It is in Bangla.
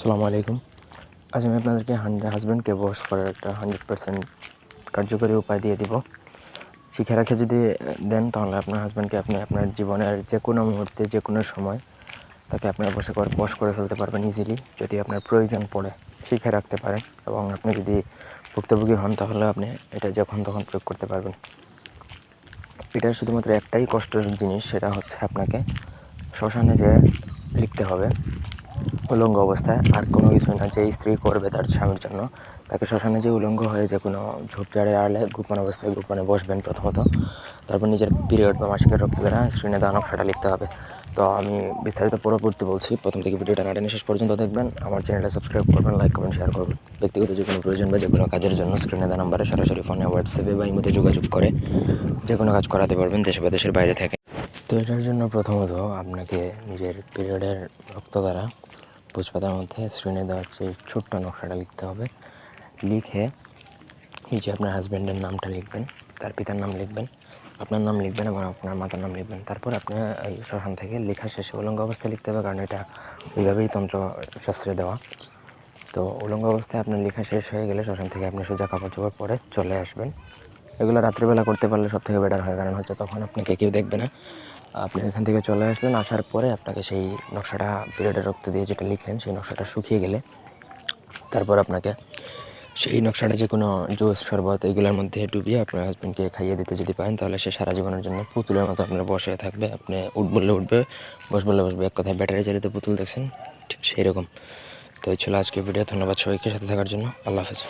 আসসালামু আলাইকুম। আজ আমি আপনাদেরকে হান্ড্রেড হাজব্যান্ডকে বস করার একটা হান্ড্রেড পার্সেন্ট কার্যকরী উপায় দিয়ে দিব। শিখে রাখে যদি দেন, তাহলে আপনার হাজব্যান্ডকে আপনি আপনার জীবনের যে কোনো মুহূর্তে যে কোনো সময় তাকে আপনার বসে বস করে ফেলতে পারবেন ইজিলি যদি আপনার প্রয়োজন পড়ে, শিখে রাখতে পারেন এবং আপনি যদি ভুক্তভোগী হন, তাহলে আপনি এটা যখন তখন প্রয়োগ করতে পারবেন। এটা শুধুমাত্র একটাই কষ্টের জিনিস, সেটা হচ্ছে আপনাকে শ্মশানে যে লিখতে হবে। উলঙ্গ অবস্থায় আর কোনো কিছুই না যে স্ত্রী করবে তার স্বামীর জন্য। তাকে শ্মশানে যে উলঙ্গ হয়ে যে কোনো ঝোপঝাড়ের আড়ালে গোপন অবস্থায় গোপনে বসবেন প্রথমত। তারপর নিজের পিরিয়ড বা মাসিকের রক্ত দ্বারা স্ক্রিনে দেওয়া নকশাটা লিখতে হবে। তো আমি বিস্তারিত পরবর্তী বলছি, প্রথম থেকে ভিডিওটা না টেনে শেষ পর্যন্ত দেখবেন। আমার চ্যানেলটা সাবস্ক্রাইব করবেন লাইক কমেন্ট শেয়ার করবেন। ব্যক্তিগত যে কোনো প্রয়োজন বা যে কোনো কাজের জন্য স্ক্রিনে দেওয়া নাম্বারে সরাসরি ফোনে হোয়াটসঅ্যাপে বা ইমোতে যোগাযোগ করে যে কোনো কাজ করাতে পারবেন দেশে বা দেশের বাইরে থেকে। তো এটার জন্য প্রথমত আপনাকে নিজের পিরিয়ডের রক্ত দ্বারা ভোজপাতার মধ্যে স্ক্রিনে দেওয়া হচ্ছে ছোট্ট নকশাটা লিখতে হবে। লিখে নিচে আপনার হাজব্যান্ডের নামটা লিখবেন, তার পিতার নাম লিখবেন, আপনার নাম লিখবেন এবং আপনার মাতার নাম লিখবেন। তারপর আপনি শ্মশান থেকে লেখা শেষে উলঙ্গ অবস্থায় লিখতে হবে, কারণ এটা ওইভাবেই তন্ত্রশাস্ত্রে দেওয়া। তো উলঙ্গ অবস্থায় আপনার লেখা শেষ হয়ে গেলে শ্মশান থেকে আপনি সোজা কাপড় চোপড় পরে চলে আসবেন। এগুলো রাত্রিবেলা করতে পারলে সব থেকে বেটার হয়, কারণ হচ্ছে তখন আপনাকে কেউ দেখবে না। আপনি এখান থেকে চলে আসলেন, আসার পরে আপনাকে সেই নকশাটা পিরিয়ডের রক্ত দিয়ে যেটা লিখলেন, সেই নকশাটা শুকিয়ে গেলে তারপর আপনাকে সেই নকশাটা যে কোনো জুস, শরবত এগুলোর মধ্যে ডুবিয়ে আপনার হাজব্যান্ডকে খাইয়ে দিতে যদি পারেন, তাহলে সে সারা জীবনের জন্য পুতুলের মতো আপনার বসে থাকবে। আপনি উঠ বললে উঠবে, বস বললে বসবে, এক কথায় ব্যাটারি চালিত পুতুল দেখছেন, ঠিক সেই রকম তো এই ছিল আজকে ভিডিও ধন্যবাদ সবাইকে সাথে থাকার জন্য, আল্লাহ হাফেজ।